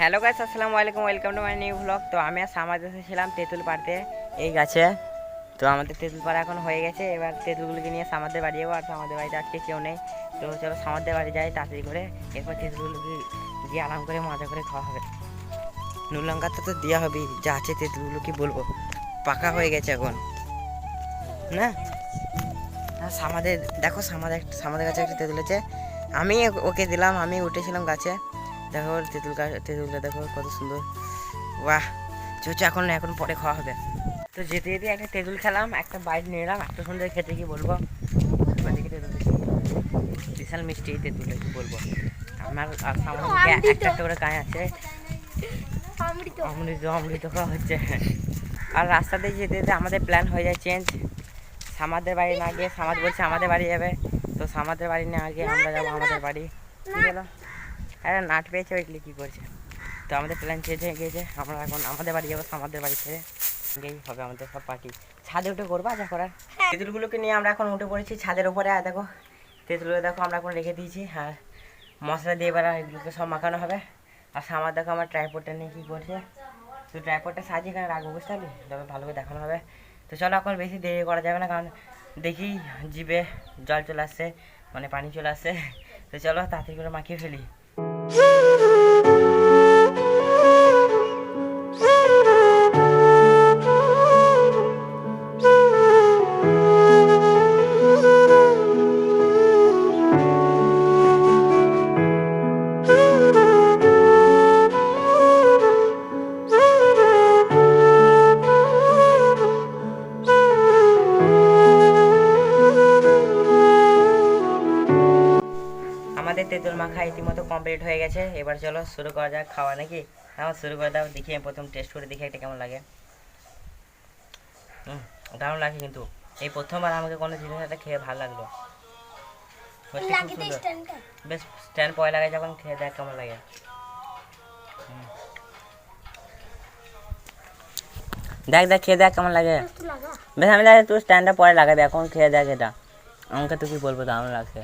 Hello guys, আসসালামু আলাইকুম, welcome to my new blog. তো আমি আর সামাজ এসেছিলাম তেঁতুল পাড়তে এই গাছে। তো আমাদের তেঁতুল পাড়া এখন হয়ে গেছে, এবার তেঁতুলগুলোকে নিয়ে সামাদের বাড়ি যাব, আর সামাদের বাড়িতে আজকে কেউ নেই। তো চলো সামাদের বাড়ি যাই, তাড়াতাড়ি করে। এরপর তেঁতুলগুলোকে গিয়ে আরাম করে, মজা করে খাওয়া হবে। নুন লঙ্কা তো তো দেওয়া হবে যা আছে তেঁতুলগুলো কি বলব। পাকা হয়ে গেছে এখন। না, সামাদের দেখো, সামাদের সামাদের কাছে একটা তেঁতুল আছে। আমি ওকে দিলাম, আমি উঠেছিলাম গাছে। দেখো তেঁতুল গাছ তেঁতুলটা দেখো কত সুন্দর। বাহ চলছে এখন না, এখন পরে খাওয়া হবে। তো যেতে যেতে একটা তেঁতুল খেলাম একটা বাইট নিয়ে এলাম এত সুন্দর খেতে কি বলব? দেখি তেঁতুল বিশাল মিষ্টি এই তেঁতুলটা কি বলব? আমার একটা একটা করে কাঁচ আছে। অমৃত। অমৃত অমৃত খাওয়া হচ্ছে। আর রাস্তাতে যেতে যেতে আমাদের প্ল্যান হয়ে যায় চেঞ্জ সামাদের বাড়ি না গিয়ে সামাদ বলছে আমাদের বাড়ি যাবে। তো সামাদের বাড়ি না গিয়ে আমরা যাব আমাদের বাড়ি। আরে নাট পেয়েছে, ওইগুলি কী করছে? তো আমাদের প্ল্যান চেঞ্জ হয়ে গিয়েছে। আমরা এখন আমাদের বাড়ি যাব, আমাদের বাড়ি ছেড়ে গিয়েই হবে আমাদের সব পার্টি ছাদে উঠে করব যা করার। তেঁতুলগুলোকে নিয়ে আমরা এখন উঠে পড়েছি, ছাদের উপরে। আর দেখো, তেঁতুলগুলো দেখো, আমরা এখন রেখে দিয়েছি। আর মশলা দিয়ে এবার এগুলোকে সব মাখানো হবে। আর সামার দেখো, আমার ট্রাইপোর্টটা নিয়ে কী করছে। তো ট্রাইপোর্টটা সাজিয়ে এখানে রাখব, বুঝতে পারলি? তবে ভালো করে দেখানো হবে। তো চলো, এখন বেশি দেরি করা যাবে না, কারণ দেখি জিবে জল চলে আসছে মানে পানি চলে আসছে। তো চলো, তাড়াতাড়ি করে মাখিয়ে ফেলি। কমপ্লিট হয়ে গেছে। এবার চলো শুরু করা যাক খাওয়া নাকি? আমার শুরু করে দাও দেখি আমি প্রথম টেস্ট করে দেখি এটা কেমন লাগে। হুম দারুণ লাগে কিন্তু। এই প্রথমবার আমাকে কোনো জিনিস একটা খেয়ে ভালো লাগল। বেশ স্ট্যান্ড পয় লাগে যখন খেয়ে দেখ কেমন লাগে। দেখ দেখ খেয়ে দেখ কেমন লাগে। বেশ আমি দেখ তুই স্ট্যান্ডটা পরে লাগাবি এখন খেয়ে দেখ এটা। আমাকে তো কি বলব দারুণ লাগছে।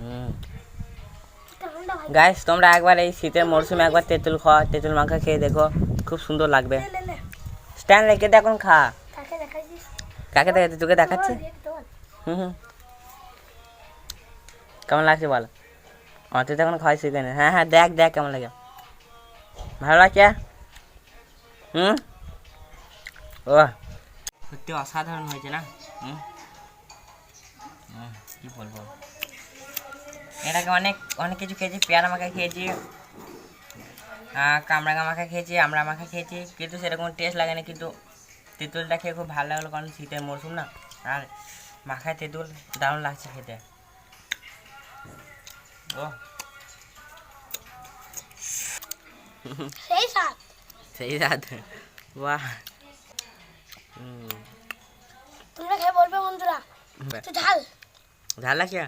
হুম গাইস তোমরা একবার এই শীতের মরশুমে একবার তেঁতুল খাওয়া তেঁতুল মাখা খেয়ে দেখো খুব সুন্দর লাগবে। স্ট্যান্ড রেখে দে এখন খা। কাকে দেখাচ্ছে তোকে দেখাচ্ছে। হুম হুম। কেমন লাগছে বল? আমার তুই তো এখন খাওয়াই শিখে। হ্যাঁ হ্যাঁ দেখ দেখ কেমন লাগে। ভালো লাগছে? হুম? ও সত্যি অসাধারণ হয়েছে না? হুম, কি বলব? এর আগে অনেক অনেক কিছু খেয়েছি পেয়ারা মাখা খেয়েছি কামরাঙা মাখা খেয়েছি আমরা মাখা খেয়েছি কিন্তু সেরকম টেস্ট লাগে না কিন্তু তেঁতুলটা খেয়ে খুব ভালো লাগল কারণ শীতের মরশুম না আর মাখায় তেঁতুল দারুণ লাগছে খেতে। ও সেই সাত সেই বাহ। তোমরা খেয়ে বলবে বন্ধুরা ঝাল। ঝাল লাগছে?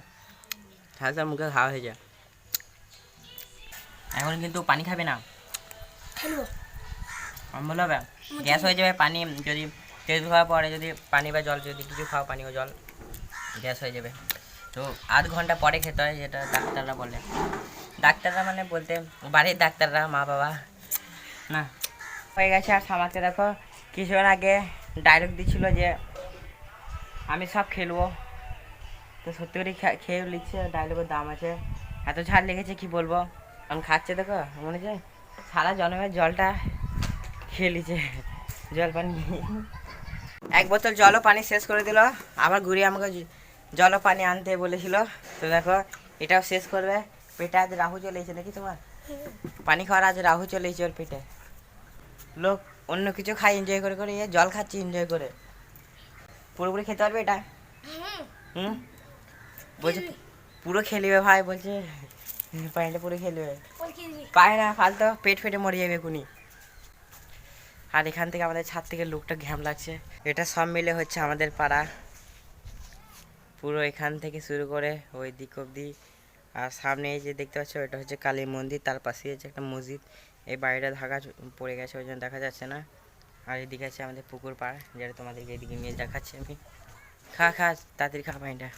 তার মুখে খাওয়া হয়ে যায়। এখন কিন্তু পানি খাবে না। অম্বল হবে গ্যাস হয়ে যাবে পানি যদি তেল খাওয়ার পরে যদি পানি বা জল যদি কিছু খাও পানি ও জল গ্যাস হয়ে যাবে। তো আধ ঘণ্টা পরে খেতে হয় যেটা ডাক্তাররা বলে। ডাক্তাররা মানে বলতে বাড়ির ডাক্তাররা মা বাবা না। হয়ে গেছে আর সামাতে দেখো। কিছুক্ষণ আগে ডায়লগ দিচ্ছিল যে আমি সব খেলব তো সত্যি করে খেয়ে লিখছে ডায়লগের দাম আছে। এত ঝাল লেগেছে কি বলব? আমি খাচ্ছে দেখো মনে হচ্ছে সারা জন্মের জলটা খেয়ে লিছে জল পানি এক বোতল জল ও পানি শেষ করে দিল। আবার ঘুরে আমাকে জ- জল ও পানি আনতে বলেছিল। তো দেখো এটাও শেষ করবে। পেটে আজ রাহু চলে এসেছে নাকি তোমার? পানি খাওয়ার আজ রাহু চলে এসেছে ওর পেটে। লোক অন্য কিছু খাই এনজয় করে করে জল খাচ্ছে এনজয় করে। পুরোপুরি খেতে পারবে এটা? হুম? বলছে পুরো খেলিবে ভাই বলছে পানিটা পুরো খেলবে। পায় না ফালতো পেট ফেটে মরে যাবে এখুনি আর এখান থেকে আমাদের ছাদ থেকে লোকটা ঘ্যাম লাগছে। এটা সব মিলে হচ্ছে আমাদের পাড়া। পুরো এখান থেকে শুরু করে ওই দিক অবধি। আর সামনে এই যে দেখতে পাচ্ছ এটা হচ্ছে কালী মন্দির। তার পাশেই আছে একটা মসজিদ। এই বাড়িটা ঢাকা পড়ে গেছে ওই জন্য দেখা যাচ্ছে না। আর এদিকে আছে আমাদের পুকুর পাড় যেটা তোমাদেরকে এদিকে নিয়ে দেখাচ্ছি আমি। খা খা তাড়াতাড়ি খা পানিটা।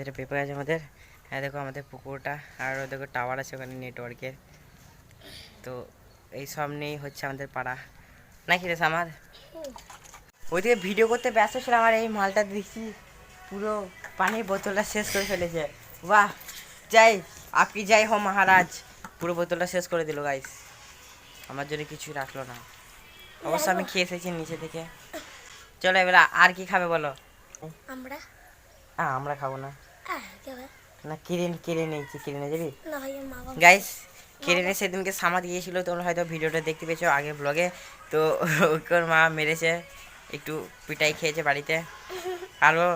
এটা পেঁপে আছে আমাদের। হ্যাঁ দেখো আমাদের পুকুরটা, আর দেখো টাওয়ার আছে ওখানে নেটওয়ার্কের তো এই সামনেই হচ্ছে আমাদের পাড়া। নাকি রে আমার। ওইদিকে ভিডিও করতে ব্যস্ত ছিলাম, আর এই মালটা দেখছি পুরো পানির বোতলটা শেষ করে ফেলেছে। বাহ! যাই, আপনি যাই হো মহারাজ, পুরো বোতলটা শেষ করে দিল গাইস আমার জন্য কিছুই রাখল না। অবশ্য আমি খেয়ে এসেছি নিচে থেকে। চলো এবার আর কি খাবে বলো? আমরা? আমরা খাব না? না কিনে কিনে নিয়েছি কিনে যাবি? না গাইস কিরিনে সেদিনকে সামাদ গিয়েছিল তোমরা হয়তো ভিডিওটা দেখতে পেয়েছ আগের ব্লগে তো ওর মা মেরেছে একটু পিটাই খেয়েছে বাড়িতে। আরও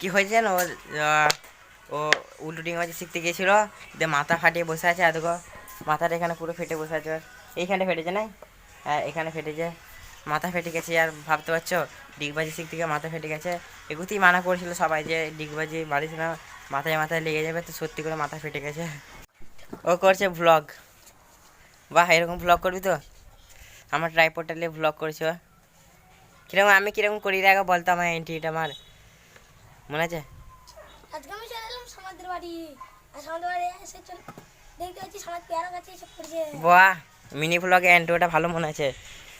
কি হয়েছে জানো? ও, উল্টো ডিঙাবাজি শিখতে গিয়েছিল। দিয়ে মাথা ফাটিয়ে বসে আছে এতগো মাথাটা এখানে পুরো ফেটে বসে আছে। এইখানে ফেটেছে না হ্যাঁ এখানে ফেটেছে। মাথা ফেটে গেছে আর ভাবতে পারছ ডিগবাজি শিখতে থেকে মাথা ফেটে গেছে। এগুতেই মানা করেছিল সবাই যে ডিগবাজি বাড়িস না মাথায় মাথায় লেগে যাবে তো সত্যি করে মাথা ফেটে গেছে। ও করছে ভ্লগ বাহ এরকম ভ্লগ করবি তো? আমার ট্রাইপোর্টটা নিয়ে ভ্লগ করছ কীরকম আমি কীরকম করি রে আগে বলতো আমার এন্ট্রিটা আমার মনে আছে? আজকে আমি চলে এলাম সমাজের বাড়ি। আর সমাজের বাড়ি এসে দেখতে পাচ্ছি সমাজ পেয়ারা গাছে এসে পড়ছে। বাহ মিনি ভ্লগে অ্যান্ড্রোটা ভালো মনে আছে।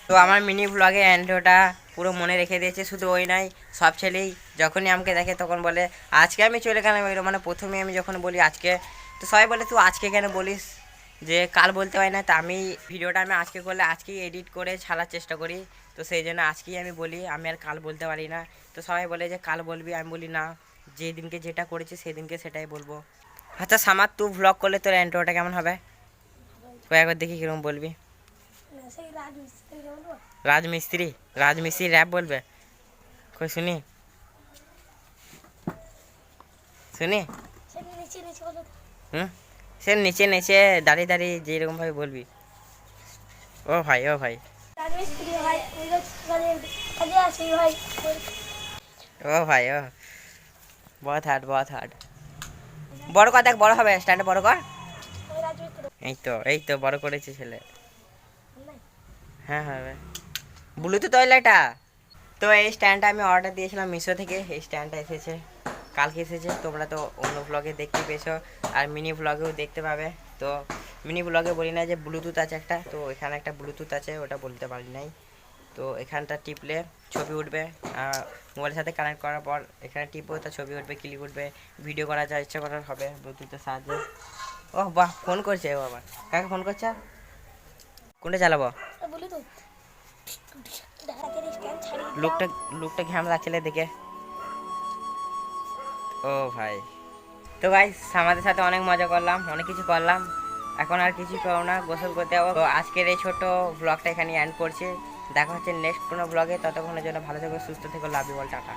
তো আমার মিনি ভ্লগে অ্যান্ড্রোটা পুরো মনে রেখে দিয়েছে, শুধু ওই নাই সব ছেলেই যখনই আমাকে দেখে তখন বলে, আজকে আমি চলে গেলাম এগুলো মানে প্রথমে আমি যখন বলি, আজকে, তো সবাই বলে, তুই আজকে কেন বলিস? যে, কাল বলতে পারি না, তা আমি ভিডিওটা আমি আজকে করলে, আজকেই এডিট করে ছাড়ার চেষ্টা করি। তো সেই জন্য আজকেই আমি বলি, আমি আর কাল বলতে পারি না। তো সবাই বলে যে, কাল বলবি? আমি বলি, না, যেদিনকে যেটা করেছি, সেদিনকে সেটাই বলব। আচ্ছা সামার তুই ভ্লগ করলে তোর অ্যান্ড্রোটা কেমন হবে? একবার দেখি কীরকম বলবি না, সেই রাজ মিস্ত্রি বলব রাজমিস্ত্রি রাজমিস্ত্রি র্যাপ বলবে। কই শুনি? শুনি? হুম? সে নিচে নিচে দাঁড়িয়ে দাঁড়িয়ে যেরকম ভাবে বলবি। ও ভাই ও ভাই। ও ভাই, ও। বহুত হার্ড বহুত হার্ড বড় কর, দেখ, বড় হবে স্ট্যান্ডে বড় কর। এই তো এই তো, বড় করেছে ছেলে। হ্যাঁ হবে। ব্লুটুথ ওই লাইটা তো এই স্ট্যান্ডটা আমি অর্ডার দিয়েছিলাম মিশো থেকে, এই স্ট্যান্ডটা এসেছে, কালকে এসেছে, তোমরা তো অন্য ব্লগে দেখতে পেয়েছ, আর মিনি ব্লগেও দেখতে পাবে, তো মিনি ব্লগে বলি না যে ব্লুটুথ আছে একটা, তো এখানে একটা ব্লুটুথ আছে, ওটা বলতে পারি নাই, তো এখানটা টিপলে ছবি উঠবে, আর মোবাইলের সাথে কানেক্ট করার পর এখানে টিপো, তো ছবি উঠবে ক্লিক উঠবে ভিডিও করা যা ইচ্ছা করার হবে ব্লুটুথের সাহায্যে। ও বাহ ফোন করছে ও বাবা কাকে ফোন করছে? কোনটা চালাবো? তো লুকটা, লোকটা ঘ্যামলা ছেলে দেখে ও ভাই। তো ভাই, আমাদের সাথে অনেক মজা করলাম, অনেক কিছু করলাম। এখন আর কিছু করো না, গোসল করতে যাব। তো আজকের এই ছোট ব্লগটা এখানে এন্ড করছে। দেখা হচ্ছে নেক্সট কোনো ব্লগে ততক্ষণের জন্য ভালো থেকো, সুস্থ থেকো লাভ বল টাটা।